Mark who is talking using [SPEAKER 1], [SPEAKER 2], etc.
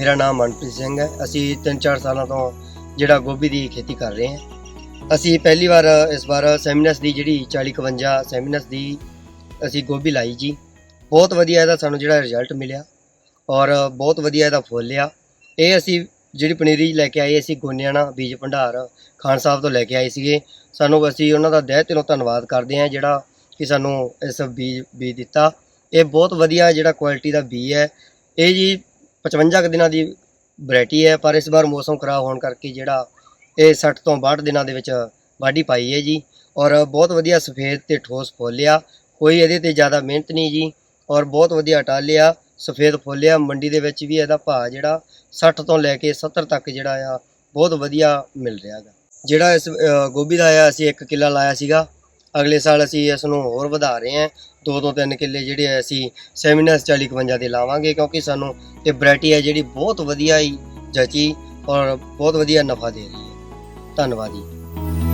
[SPEAKER 1] ਮੇਰਾ ਨਾਮ ਮਨਪ੍ਰੀਤ ਸਿੰਘ ਹੈ। ਅਸੀਂ 3-4 ਸਾਲਾਂ ਤੋਂ ਜਿਹੜਾ ਗੋਭੀ ਦੀ ਖੇਤੀ ਕਰ ਰਹੇ ਹਾਂ। ਅਸੀਂ ਪਹਿਲੀ ਵਾਰ ਇਸ ਵਾਰ ਸੈਮੀਨਸ ਦੀ ਜਿਹੜੀ 4051 ਸੈਮੀਨਸ ਦੀ ਅਸੀਂ ਗੋਭੀ ਲਾਈ ਜੀ। ਬਹੁਤ ਵਧੀਆ ਇਹਦਾ ਸਾਨੂੰ ਜਿਹੜਾ ਰਿਜ਼ਲਟ ਮਿਲਿਆ ਔਰ ਬਹੁਤ ਵਧੀਆ ਇਹਦਾ ਫੁੱਲ ਆ ਇਹ ਅਸੀਂ ਜਿਹੜੀ ਪਨੀਰੀ ਲੈ ਕੇ ਆਏ ਅਸੀਂ ਗੋਨਿਆਣਾ ਬੀਜ ਭੰਡਾਰ ਖਾਨ ਸਾਹਿਬ ਤੋਂ ਲੈ ਕੇ ਆਏ ਸੀਗੇ। ਸਾਨੂੰ ਅਸੀਂ ਉਹਨਾਂ ਦਾ ਦਿਲ ਦਿਲੋਂ ਧੰਨਵਾਦ ਕਰਦੇ ਹਾਂ ਜਿਹੜਾ ਕਿ ਸਾਨੂੰ ਇਸ ਬੀਜ ਬੀਜ ਦਿੱਤਾ। ਇਹ ਬਹੁਤ ਵਧੀਆ ਜਿਹੜਾ ਕੁਆਲਿਟੀ ਦਾ ਬੀਜ ਹੈ। ਇਹ ਜੀ 55 ਕੁ ਦਿਨਾਂ ਦੀ ਵੈਰਾਈਟੀ ਹੈ, ਪਰ ਇਸ ਵਾਰ ਮੌਸਮ ਖਰਾਬ ਹੋਣ ਕਰਕੇ ਜਿਹੜਾ ਇਹ 60 ਤੋਂ 62 ਦਿਨਾਂ ਦੇ ਵਿੱਚ ਵਾਢੀ ਪਾਈ ਹੈ ਜੀ। ਔਰ ਬਹੁਤ ਵਧੀਆ ਸਫੇਦ ਤੇ ਠੋਸ ਫੁੱਲ ਆ। ਕੋਈ ਇਹਦੇ ਤੇ ਜ਼ਿਆਦਾ ਮਿਹਨਤ ਨਹੀਂ ਜੀ। ਔਰ ਬਹੁਤ ਵਧੀਆ ਟਾਲ ਆ, ਸਫੇਦ ਫੁੱਲ ਆ। ਮੰਡੀ ਦੇ ਵਿੱਚ ਵੀ ਇਹਦਾ ਭਾਅ ਜਿਹੜਾ 60 ਤੋਂ ਲੈ ਕੇ 70 ਤੱਕ ਜਿਹੜਾ ਆ, ਬਹੁਤ ਵਧੀਆ ਮਿਲ ਰਿਹਾ ਹੈਗਾ ਜਿਹੜਾ ਇਸ ਗੋਭੀ ਦਾ ਆ, ਅਸੀਂ ਇੱਕ ਕਿੱਲਾ ਲਾਇਆ ਸੀਗਾ। ਅਗਲੇ ਸਾਲ ਅਸੀਂ ਇਸ ਨੂੰ ਹੋਰ ਵਧਾ ਰਹੇ ਹਾਂ। ਦੋ ਤੋਂ ਤਿੰਨ ਕਿੱਲੇ ਜਿਹੜੇ ਆ ਅਸੀਂ ਸੈਮੀਨਸ 4051 ਦੇ ਲਾਵਾਂਗੇ ਕਿਉਂਕਿ ਸਾਨੂੰ ਇਹ ਵੈਰਾਈਟੀ ਹੈ ਜਿਹੜੀ ਬਹੁਤ ਵਧੀਆ ਹੀ ਜਚੀ ਔਰ ਬਹੁਤ ਵਧੀਆ ਨਫਾ ਦੇ ਰਹੀ ਹੈ। ਧੰਨਵਾਦ ਜੀ।